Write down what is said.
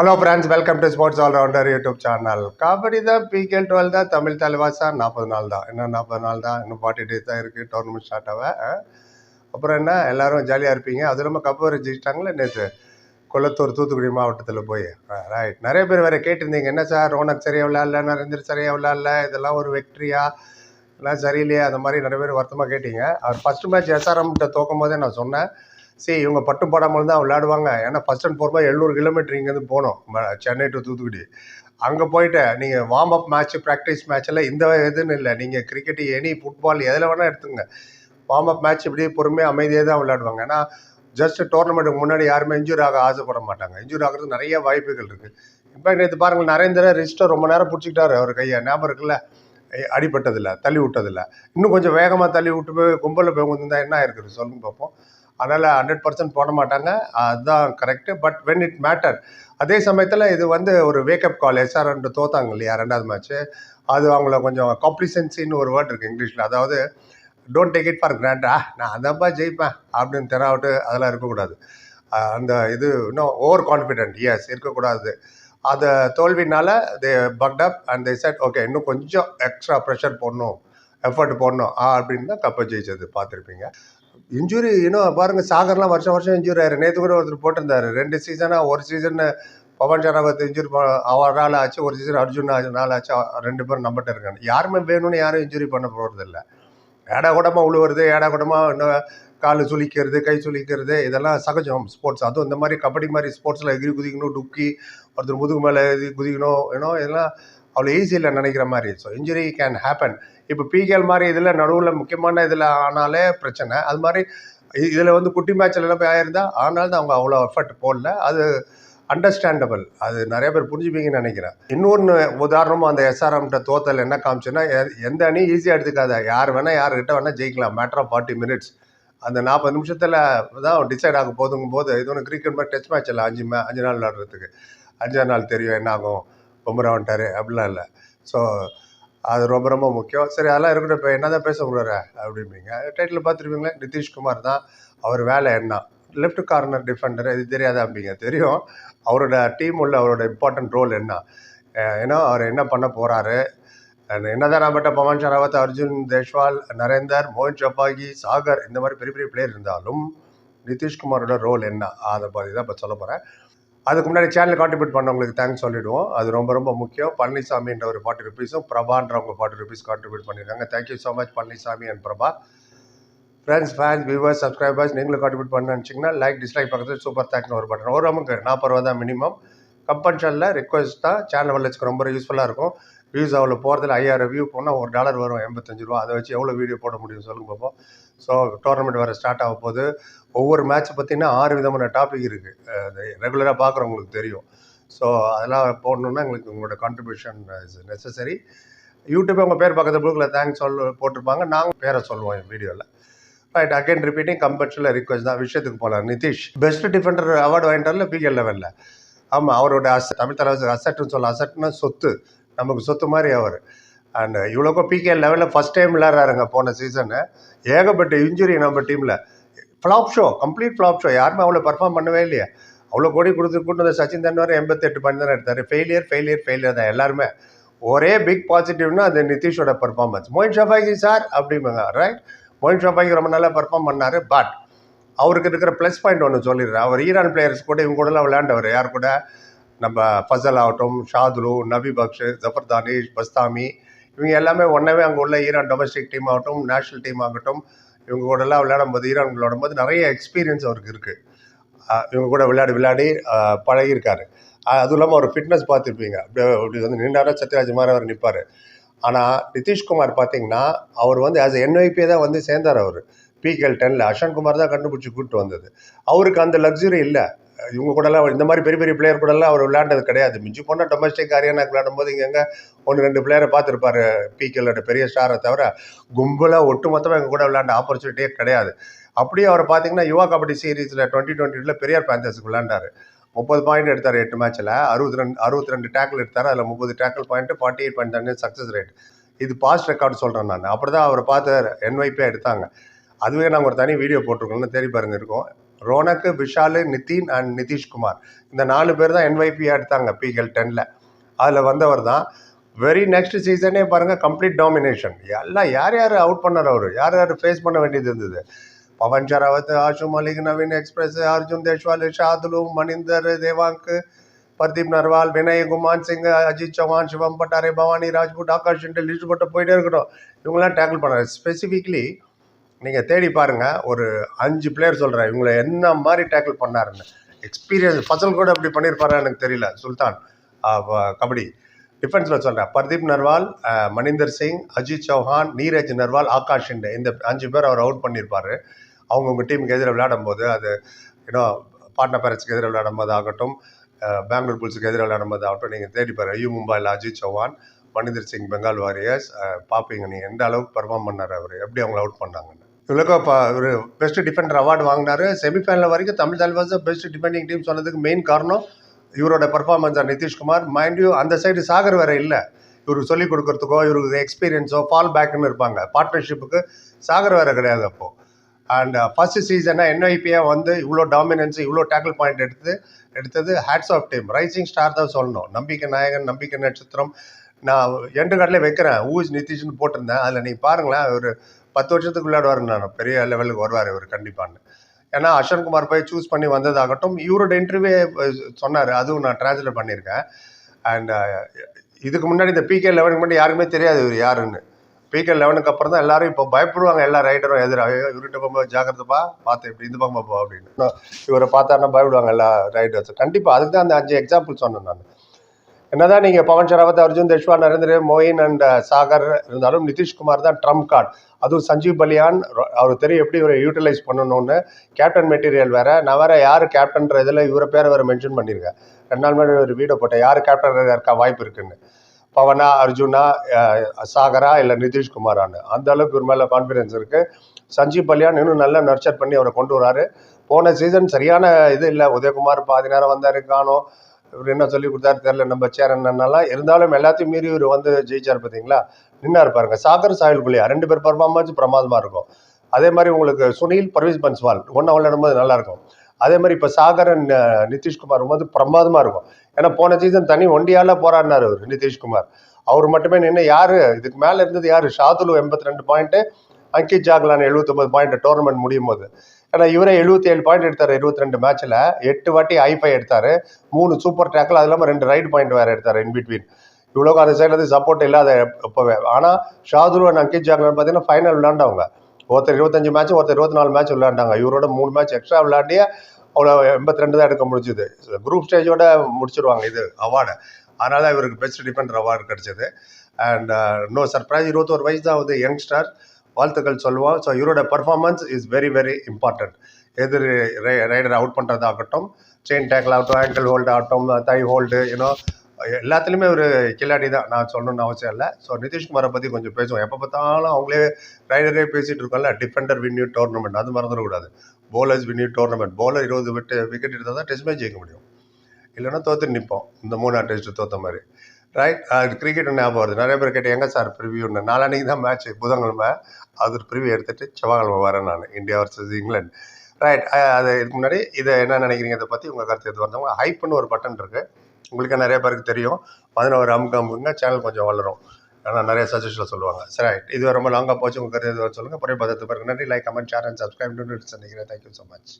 Hello friends welcome to sports allrounder YouTube channel kabaddi தான் PKL twelve தான் தமிழ் தலைவாசா நாற்பது நாள் தான். இன்னும் நாற்பது நாள் தான். இன்னும் ஃபார்ட்டி டேஸ் தான் இருக்குது டோர்னமெண்ட் ஸ்டார்ட் ஆக. அப்புறம் என்ன எல்லோரும் ஜாலியாக இருப்பீங்க. அது இல்லாமல் கப்பு ஜெயிச்சிட்டாங்களே நேற்று கொளத்தூர் தூத்துக்குடி மாவட்டத்தில் போய். ரைட் நிறைய பேர் வேறு கேட்டிருந்தீங்க என்ன சார் ரோனக் சரியாக விளாட்ல நரேந்தர் சரியாக விளாட்ல இதெல்லாம் ஒரு வெக்ட்ரியா எல்லாம் சரியில்லையா? அந்த மாதிரி நிறைய பேர் வருத்தமாக கேட்டீங்க. அவர் ஃபஸ்ட்டு மேட்ச் எஸ்ஆர்எம்கிட்ட தோக்கும் போதே நான் சொன்னேன். சரி இவங்க பட்டு போடாமல் தான் விளையாடுவாங்க. ஏன்னா ஃபஸ்ட் அண்ட் ஃபோர்மாக எழுநூறு கிலோமீட்டர் இங்கேருந்து போகணும். சென்னை டு தூத்துக்குடி. அங்கே போயிட்டு நீங்கள் வார்ம் அப் மேட்ச் ப்ராக்டிஸ் மேட்ச்செல்லாம் இந்த இதுன்னு இல்லை. நீங்கள் கிரிக்கெட் எனி ஃபுட்பால் எதில் வேணால் எடுத்துங்க வார்ம் அப் மேட்ச் இப்படியே பொறுமையாக அமைதியாக தான் விளையாடுவாங்க. ஏன்னா ஜஸ்ட் டோர்னமெண்ட்டுக்கு முன்னாடி யாருமே இன்ஜூர் ஆக ஆசைப்பட மாட்டாங்க. இன்ஜூர் ஆகிறது நிறைய வாய்ப்புகள் இருக்குது இப்போ நேற்று பாருங்கள் நரேந்திர ரிஸ்ட்டை ரொம்ப நேரம் பிடிச்சிக்கிட்டாரு. அவர் கையை ஞாபகம் இருக்குல்ல? அடிபட்டதில்லை தள்ளி விட்டதில்ல. இன்னும் கொஞ்சம் வேகமாக தள்ளி விட்டு போய் கும்பலில் போய் வந்திருந்தா என்ன இருக்குது சொல்லுங்க பார்ப்போம் அதனால் ஹண்ட்ரட் பர்சன்ட் போட மாட்டாங்க. அதுதான் correct but when it matter அதே சமயத்தில் இது வந்து ஒரு வேக்கப் கால் எஸ்ஆர் ரெண்டு தோத்தாங்க இல்லையா ரெண்டாவது மேட்ச்சு அது அவங்கள கொஞ்சம் காம்ப்ளிசன்சின்னு ஒரு வேர்ட் இருக்குது இங்கிலீஷில். அதாவது டோன்ட் டேக் இட் ஃபார் கிராண்டா நான் அந்தப்பா ஜெயிப்பேன் அப்படின்னு தெராவிட்டு அதெல்லாம் இருக்கக்கூடாது. அந்த இது இன்னும் ஓவர் கான்ஃபிடென்ட் எஸ் இருக்கக்கூடாது. அதை தோல்வினால they bucked up and they set okay இன்னும் கொஞ்சம் எக்ஸ்ட்ரா ப்ரெஷர் போடணும். எஃபர்ட் போடணும். ஆ அப்படின்னு தான் கப்பை ஜெயிச்சது. பார்த்துருப்பீங்க. இன்ஜுரி இன்னும் பாருங்கள் சாகர்லாம் வருஷம் வருஷம் இன்ஜுரி ஆயிரு. நேற்று கூட ஒருத்தர் போட்டிருந்தாரு. ரெண்டு சீசனாக ஒரு சீசன் பவன் சரவத் இன்ஜுரி நாள் ஆச்சு ஒரு சீசன் அர்ஜுன் ஆச்சு நாள் ஆச்சு ரெண்டு பேரும் நம்பிட்டு இருக்காங்க. யாருமே வேணும்னு யாரும் இன்ஜுரி பண்ண போகிறது இல்லை. ஏடா கூடமாக உழுவுறது ஏடா கூடமாக இன்னும் கால் சுளிக்கிறது கை சுளிக்கிறது இதெல்லாம் சகஜம். ஸ்போர்ட்ஸ் அதுவும் இந்த மாதிரி கபடி மாதிரி ஸ்போர்ட்ஸில் எகிரி குதிக்கணும் டுக்கி ஒருத்தர் முதுகு மேலே குதிக்கணும் ஏன்னோ இதெல்லாம் அவ்வளோ ஈஸி இல்லை நினைக்கிற மாதிரி. ஸோ இன்ஜுரி கேன் ஹேப்பன் இப்போ பிகேஎல் மாதிரி இதில் நடுவில் முக்கியமான இதில் ஆனாலே பிரச்சனை. அது மாதிரி இதில் வந்து குட்டி மேட்ச்ல எல்லாம் போய் ஆயிருந்தா ஆனாலும் அவங்க அவ்வளோ எஃபர்ட் போடல. அது அண்டர்ஸ்டாண்டபிள் அது நிறைய பேர் புரிஞ்சுப்பீங்கன்னு நினைக்கிறேன். இன்னொன்று உதாரணமாக அந்த எஸ்ஆர்எம்கிட்ட தோத்தல் என்ன காமிச்சுன்னா எந்த அணி ஈஸியாக எடுத்துக்காத. யார் வேணால் யார்கிட்ட வேணால் ஜெயிக்கலாம். மேட்ரு ஆஃப் ஃபார்ட்டி மினிட்ஸ் அந்த நாற்பது நிமிஷத்தில் தான் டிசைட் ஆக போதுங்கும் போது இது ஒன்று கிரிக்கெட் மாதிரி டெஸ்ட் மேட்ச் இல்லை அஞ்சு மே அஞ்சு நாள் விளாடுறதுக்கு அஞ்சாறு நாள் தெரியும் என்ன ஆகும். பொம்மரா வந்துட்டாரு அப்படிலாம் இல்லை. ஸோ அது ரொம்ப ரொம்ப முக்கியம். சரி அதெல்லாம் இருக்கட்டும் இப்போ என்ன தான் பேச முடியாரு அப்படிம்பீங்க. டைட்டில் பார்த்துருப்பீங்களே நிதிஷ்குமார் தான் அவர் வேலை என்ன? லெஃப்ட் கார்னர் டிஃபெண்டர் இது தெரியாதாம்பீங்க தெரியும். அவரோட டீம் உள்ள அவரோட இம்பார்ட்டன்ட் ரோல் என்ன? ஏன்னா அவர் என்ன பண்ண போகிறாரு என்னதான் நம்மகிட்ட பவன் ஷராவத் அர்ஜுன் தேஷ்வால் நரேந்தர் மோகன் சப்பாகி சாகர் இந்த மாதிரி பெரிய பெரிய பிளேயர் இருந்தாலும் நிதிஷ்குமாரோட ரோல் என்ன? அதை பற்றி தான் இப்போ சொல்ல போகிறேன் அதுக்கு முன்னாடி சேனல் கான்ட்ரிபியூட் பண்ணவங்களுக்கு தேங்க்ஸ் சொல்லிடுவோம். அது ரொம்ப ரொம்ப முக்கியம். பழனிசாமின்ற ஒரு ஃபார்ட்டி ருபீஸும் பிரபான்றவங்க ஃபார்ட்டி ருபீஸ் கான்ட்ரிபியூட் பண்ணியிருக்காங்க. Thank you so much Palaniswami and Prabha. Friends fans viewers subscribers நீங்களும் கான்ட்ரிபியூட் பண்ண நினச்சிங்கன்னா லைக் டிஸ்லைக் பக்கத்தில் சூப்பர் தேங்க்னு ஒரு பட்டன் ஒரு நமக்கு நாற்பது ரூபா தான் மினிமம் கம்பல்ஷனில் ரிக்வஸ்ட் தான் சேனல் வளர்ச்சிக்கு ரொம்ப யூஸ்ஃபுல்லாக இருக்கும். வியூஸ் அவ்வளோ போகிறதுல ஐயாயிரம் வியூ போனால் ஒரு டாலர் வரும் எண்பத்தஞ்சு ரூபா. அதை வச்சு எவ்வளோ வீடியோ போட முடியும் சொல்லுங்க பார்ப்போம் ஸோ டோர்னமெண்ட் வர ஸ்டார்ட் ஆக போது ஒவ்வொரு மேட்ச் பார்த்திங்கன்னா ஆறு விதமான டாபிக் இருக்குது ரெகுலராக பார்க்குறவங்களுக்கு தெரியும். ஸோ அதெல்லாம் போடணுன்னா எங்களுக்கு உங்களோட கான்ட்ரிபியூஷன் இஸ் நெசசரி யூடியூப் உங்கள் பேர் பக்கத்து புக்கில் தேங்க்ஸ் சொல் போட்டிருப்பாங்க. நாங்கள் பேரை சொல்லுவோம் என் வீடியோவில் ரைட் அகைன் ரிப்பீட்டிங் கம்பல்ஷனில் ரிக்வஸ்ட் தான். விஷயத்துக்கு போகலாம் நிதிஷ் பெஸ்ட் டிஃபெண்டர் அவார்டு வாங்கிட்டார்ல பிஎல் லெவலில் ஆமாம் அவரோட அஸ் தமிழ் தலைவர் அசட்னு சொல்ல அசட்னா சொத்து. நமக்கு சொத்து மாதிரி அவர். அண்ட் இவ்வளோக்கும் பிகே லெவலில் ஃபஸ்ட் டைம் விளையாடுறாருங்க போன சீசனு ஏகப்பட்ட இன்ஜுரி நம்ம டீமில் flop show complete flop show யாருமே அவ்வளோ பர்ஃபார்ம் பண்ணவே இல்லையா. அவ்வளோ கோடி கொடுத்து கொண்டு வந்த சச்சின் தன்வார் எண்பத்தெட்டு பண்ணி தான் எடுத்தார். ஃபெயிலியர் ஃபெயிலியர் ஃபெயிலியர் தான் எல்லாருமே. ஒரே பிக் பாசிட்டிவ்னா அது நிதிஷோட பர்ஃபார்மன்ஸ் மோயின் ஷஃபாகி சார் அப்படிம்பாங்க ரைட் மோயின் ஷஃபாகி ரொம்ப நல்லா பர்ஃபார்ம் பண்ணார் பட் அவருக்கு இருக்கிற ப்ளஸ் பாயிண்ட் ஒன்று சொல்லிடுறேன். அவர் ஈரான் பிளேயர்ஸ் கூட இவங்க கூடலாம் விளையாண்டவர். யார் கூட? நம்ம ஃபசல் ஆகட்டும் ஷாதுலு நபி பக்ஷ் ஜஃபர் தானிஷ் பஸ்தாமி இவங்க எல்லாமே ஒன்றவே அங்கே உள்ள ஈரான் டொமஸ்டிக் டீம் ஆகட்டும் நேஷனல் டீம் ஆகட்டும் இவங்க கூடலாம் விளையாடும் போது ஈரான் விளையாடும் போது நிறைய எக்ஸ்பீரியன்ஸ் அவருக்கு இருக்குது இவங்க கூட விளையாடி விளையாடி பழகியிருக்காரு. அதுவும் இல்லாமல் அவர் ஃபிட்னஸ் பார்த்துருப்பீங்க. அப்படியே அப்படி வந்து நின்றாரா சத்யராஜ் மாதிரி அவர் நிற்பார் ஆனால் நிதிஷ்குமார் பார்த்தீங்கன்னா அவர் வந்து ஆஸ் என்ஒய்பியே தான் வந்து சேர்ந்தார் அவர். பிகேஎல் டெனில் அஷன் குமார் தான் கண்டுபிடிச்சி கூப்பிட்டு வந்தது. அவருக்கு அந்த லக்ஸுரி இல்லை. இவங்க கூடலாம் இந்த மாதிரி பெரிய பெரிய பிளேயர் கூடலாம் அவர் விளையாண்டது கிடையாது. மிஞ்சி போனால் டொமஸ்டிக் ஹரியானாக்கு விளையாடும் போது இங்கே எங்கே ஒன்று ரெண்டு பிளேயரை பார்த்துருப்பாரு பிகேலோட பெரிய ஸ்டாரை தவிர கும்பலாக ஒட்டு மொத்தமாக எங்கள் கூட விளையாண்ட ஆப்பர்ச்சுனிட்டியே கிடையாது. அப்படியே அவர் பார்த்தீங்கன்னா யுவா கபடி சீரீஸில் டுவெண்ட்டி டுவெண்ட்டியில் பெரியார் பேந்தர்ஸுக்கு விளையாண்டார். முப்பது பாயிண்ட் எடுத்தார் எட்டு மேட்ச்சில் அறுபத்தி ரெண்டு அறுபத்தி ரெண்டு டேக்கிள் எடுத்தார். அதில் முப்பது tackle point forty eight point தண்ணி சக்ஸஸ் ரேட் இது பாஸ்ட் ரெக்கார்டு சொல்கிறேன் நான். அப்படி தான் அவரை பார்த்து என்வைப்பே எடுத்தாங்க. அதுவே நாங்கள் ஒரு தனி வீடியோ போட்டிருக்கோம்னு தேடி பாருங்க இருக்கோம். ரோனக்கு விஷால் நிதின் அண்ட் நிதிஷ்குமார். இந்த நாலு பேர் தான் என்வைபியாக எடுத்தாங்க பிஎல் டெனில் அதில் வந்தவர் தான். வெரி நெக்ஸ்ட் சீசனே பாருங்கள் கம்ப்ளீட் டாமினேஷன் எல்லாம் யார் யார் அவுட் பண்ணார் அவர்? யார் யார் ஃபேஸ் பண்ண வேண்டியது இருந்தது? பவன் ஷராவத் ஆஷு மலிக் நவீன் எக்ஸ்பிரஸ் அர்ஜுன் தேஷ்வால் ஷாதுலு மணிந்தர் தேவாங்க் பர்தீப் நர்வால் வினய் குமான் சிங் அஜித் சௌஹான் சிவம் பட்டாரே பவானி ராஜ்புட் ஆகாஷ் இண்டல் லிஸ்ட் போட்டு போயிட்டே இருக்கட்டும். இவங்களாம் டேக்கிள் பண்ணார். ஸ்பெசிஃபிக்லி நீங்கள் தேடி பாருங்கள் ஒரு அஞ்சு பிளேயர் சொல்கிறேன் இவங்களை என்ன மாதிரி டேக்கிள் பண்ணாருன்னு. எக்ஸ்பீரியன்ஸ் ஃபசல் கூட அப்படி பண்ணியிருப்பாரா எனக்கு தெரியல. சுல்தான் கபடி. டிஃபென்ஸில் சொல்கிறேன் பர்தீப் நர்வால் மணிந்தர் சிங் அஜித் சௌஹான் நீரஜ் நர்வால் ஆகாஷ் ஷிண்டே. இந்த அஞ்சு பேர் அவர் அவுட் பண்ணியிருப்பார் அவங்கவுங்க டீமுக்கு எதிராக விளையாடும் போது அது ஏன்னோ பாட்னா பேரட்ஸ்க்கு எதிராக விளையாடும் போது ஆகட்டும் பெங்களூர் புல்ஸுக்கு எதிராக விளையாடும் போது ஆகட்டும் நீங்கள் தேடி பாரு யூ மும்பையில் அஜித் சௌஹான் மணிந்தர் சிங் பெங்கால் வாரியர்ஸ் பார்ப்பீங்க நீங்கள் எந்த அளவுக்கு பர்ஃபார்ம் பண்ணார் அவர்? எப்படி அவங்கள அவுட் பண்ணாங்கன்னு. இவ்வளோக்கா இப்போ ஒரு பெஸ்ட் டிஃபெண்டர் அவார்டு வாங்கினாரு. செமிஃபைனல் வரைக்கும் Tamil Thalaivas best defending team சொன்னதுக்கு மெயின் காரணம் இவரோட பர்ஃபார்மன்ஸாக நிதிஷ்குமார். மைண்ட் யூ அந்த சைடு சாகர் வேறு இல்லை. இவருக்கு சொல்லிக் கொடுக்குறதுக்கோ இவருக்கு எக்ஸ்பீரியன்ஸோ ஃபால் பேக்குன்னு இருப்பாங்க. பார்ட்னர்ஷிப்புக்கு சாகர் வேறு கிடையாது அப்போது அண்ட் ஃபர்ஸ்ட் சீசனாக என்ஐபியாக வந்து இவ்வளோ டாமினன்ஸ் இவ்வளோ டேக்கிள் பாயிண்ட் எடுத்து எடுத்தது hats off team rising star தான் சொல்லணும். நம்பிக்கை நாயகன் நம்பிக்கை நட்சத்திரம். நான் எண்டு கடலே வைக்கிறேன். ஊஸ் நிதிஷ்னு போட்டிருந்தேன். அதில் நீங்கள் பாருங்களேன் ஒரு பத்து வருஷத்துக்கு விளையாடுவார் நான் பெரிய லெவலுக்கு வருவார் இவர் கண்டிப்பான்னு. ஏன்னா அஷன் குமார் போய் சூஸ் பண்ணி வந்ததாகட்டும் இவரோட இன்டர்வியூ சொன்னார். அதுவும் நான் டிரான்ஸ்லேட் பண்ணியிருக்கேன். அண்ட் uh, இதுக்கு முன்னாடி இந்த பிகே லெவனுக்கு முன்னாடி யாருக்குமே தெரியாது இவர் யாருன்னு. பிகே லெவனுக்கு அப்புறம் தான் எல்லாரும் இப்போ பயப்படுவாங்க. எல்லா ரைடரும் எதிராக இவர்கிட்ட போகும்போது ஜாக்கிரதப்பா பார்த்து இப்படி இந்த பக்கம் போ அப்படின்னு. இவரை பார்த்தாருன்னா பயப்படுவாங்க எல்லா ரைடர்ஸும் கண்டிப்பாக அதுக்கு தான் அந்த அஞ்சு எக்ஸாம்பிள் சொன்னேன் நான். என்னதான் நீங்கள் பவன் ஷராவத் அர்ஜுன் தேஷ்வா நரேந்திர மோயின் அண்ட் uh, சாகர் இருந்தாலும் நிதிஷ்குமார் தான் ட்ரம்ப் கார்டு. அதுவும் சஞ்சீவ் பலியான் அவர் தெரியும் எப்படி இவரை யூட்டிலைஸ் பண்ணணும்னு கேப்டன் மெட்டீரியல் வேற. நான் வேற யார் கேப்டன்ற இதில் இவரை பேரை வேறு மென்ஷன் பண்ணியிருக்கேன். ரெண்டு நாள் முன்னாடி ஒரு வீடியோ போட்டேன். யார் கேப்டன் இருக்கா வாய்ப்பு இருக்குன்னு. பவனா அர்ஜுனா uh, சாகரா இல்லை நிதிஷ்குமாரான்னு அந்த அளவுக்கு ஒரு மேலே கான்ஃபிடன்ஸ் இருக்குது சஞ்சீவ் பலியான் இன்னும் நல்லா நர்ச்சர் பண்ணி அவரை கொண்டு வராரு. போன சீசன் சரியான இது இல்லை. உதயகுமார் பாதி நேரம் வந்தார் காணும். இவர் என்ன சொல்லி கொடுத்தாரு தெரியல நம்ம சேரன்னெல்லாம் இருந்தாலும் எல்லாத்தையும் மீறி இவர் வந்து ஜெயிச்சார் பார்த்தீங்களா நின்னா பாருங்க சாகர் சாயல் ரெண்டு பேர் பர்ஃபார்மன்ஸ் பிரமாதமாக இருக்கும். அதே மாதிரி உங்களுக்கு சுனில் பர்வீஸ் பன்ஸ்வால் ஒன்றா விளையாடும்போது நல்லா நல்லாயிருக்கும் அதே மாதிரி இப்போ சாகரன் நிதிஷ்குமார் வந்து பிரமாதமாக இருக்கும். ஏன்னா போன சீசன் தனி ஒண்டியால போராடினார் அவர் நிதிஷ்குமார். அவர் மட்டுமே நின்று யார் இதுக்கு மேலே இருந்தது யார்? ஷாதுலு எண்பத்தி ரெண்டு பாயிண்ட்டு அங்கித் ஜாக்லான் எழுபத்தொம்பது பாயிண்ட் டோர்னமெண்ட் முடியும் போது. ஆனால் இவரே எழுபத்தி ஏழு பாயிண்ட் எடுத்தார் இருபத்தி ரெண்டு மேட்ச்சில் எட்டு வாட்டி ஐஃபை எடுத்தார். மூணு சூப்பர் டேக்கிள் அது இல்லாமல் ரெண்டு ரைட் பாயிண்ட் வேறு எடுத்தார் இன் பிட்வீன் இவ்வளோக்கு அந்த சைடில் சப்போர்ட் இல்லாத இப்போவே ஆனால் ஷாதுரு அண்ட் அங்கித் ஜாக்லான் பார்த்தீங்கன்னா ஃபைனல் விளையாண்டவங்க. ஒருத்தர் இருபத்தஞ்சு மேட்ச் ஒருத்தர் இருபத்தி நாலு மேட்ச் விளையாண்டாங்க. இவரோட மூணு மேட்ச் எக்ஸ்ட்ரா விளையாண்டியே அவ்வளோ எண்பத்தி ரெண்டு தான் எடுக்க முடிஞ்சுது. குரூப் ஸ்டேஜோட முடிச்சிருவாங்க இது அவார்டை அதனால தான் இவருக்கு பெஸ்ட் டிஃபெண்டர் அவார்டு கிடைச்சது. அண்ட் நோ சர்ப்ரைஸ் இருபத்தோரு வயசு தான் வந்து யங்ஸ்டர் வாழ்த்துக்கள் சொல்லுவோம் ஸோ இவரோட performance is very very important எதிர் ரைடர் அவுட் பண்ணுறதாகட்டும் செயின் டேக்கில் ஆகட்டும் ஆங்கிள் ஹோல்டு ஆகட்டும் தை ஹோல்டு யூனோ எல்லாத்துலேயுமே ஒரு கில்லாடி தான். நான் சொல்லணும்னு அவசியம் இல்லை. ஸோ நிதிஷ்குமாரை பற்றி கொஞ்சம் பேசுவோம். எப்போ பார்த்தாலும் அவங்களே ரைடரே பேசிகிட்டு இருக்கோம்ல. டிஃபெண்டர் வின்யூ டோர்னமெண்ட் அது மறந்துடக்கூடாது. Bowlers வின்யூ டோர்னமெண்ட் போலர் இருபது விட்டு விக்கெட் எடுத்தால் தான் டெஸ்ட் மேட்ச் ஜெயிக்க முடியும். இல்லைன்னா தோற்று நிற்போம் இந்த மூணாவது டெஸ்ட்டு தோற்ற மாதிரி. ரைட் கிரிக்கெட் ஞாபகம் வருது. நிறைய பேர் கேட்டு எங்கே சார் ப்ரிவியூன்னு நாளான்னைக்கு தான் மேட்ச் புதன்கிழமை. அது பிரிவியூ ப்ரிவியூ எடுத்துட்டு செவ்வாய்க்கிழமை வரேன் நான். இந்தியா வர்சஸ் இங்கிலாந்து ரைட் அது இதுக்கு முன்னாடி இதை என்ன நினைக்கிறீங்க? இதை பற்றி உங்கள் கருத்து எது? வந்தவங்க ஹைப்னு ஒரு பட்டன் இருக்குது உங்களுக்கு நிறைய பேருக்கு தெரியும். பதினோரு அமுக்கு அமுக்குங்க சேனல் கொஞ்சம் வளரும். ஆனால் நிறைய சஜஷனில் சொல்லுவாங்க. சரி ரைட் இது ரொம்ப லாங்காக போச்சு. உங்கள் கருத்து எதுவும் சொல்லுங்கள் புரிய பதத்து பிறகு நன்றி. Like comment share and subscribe நினைக்கிறேன் தேங்க்யூ ஸோ மச்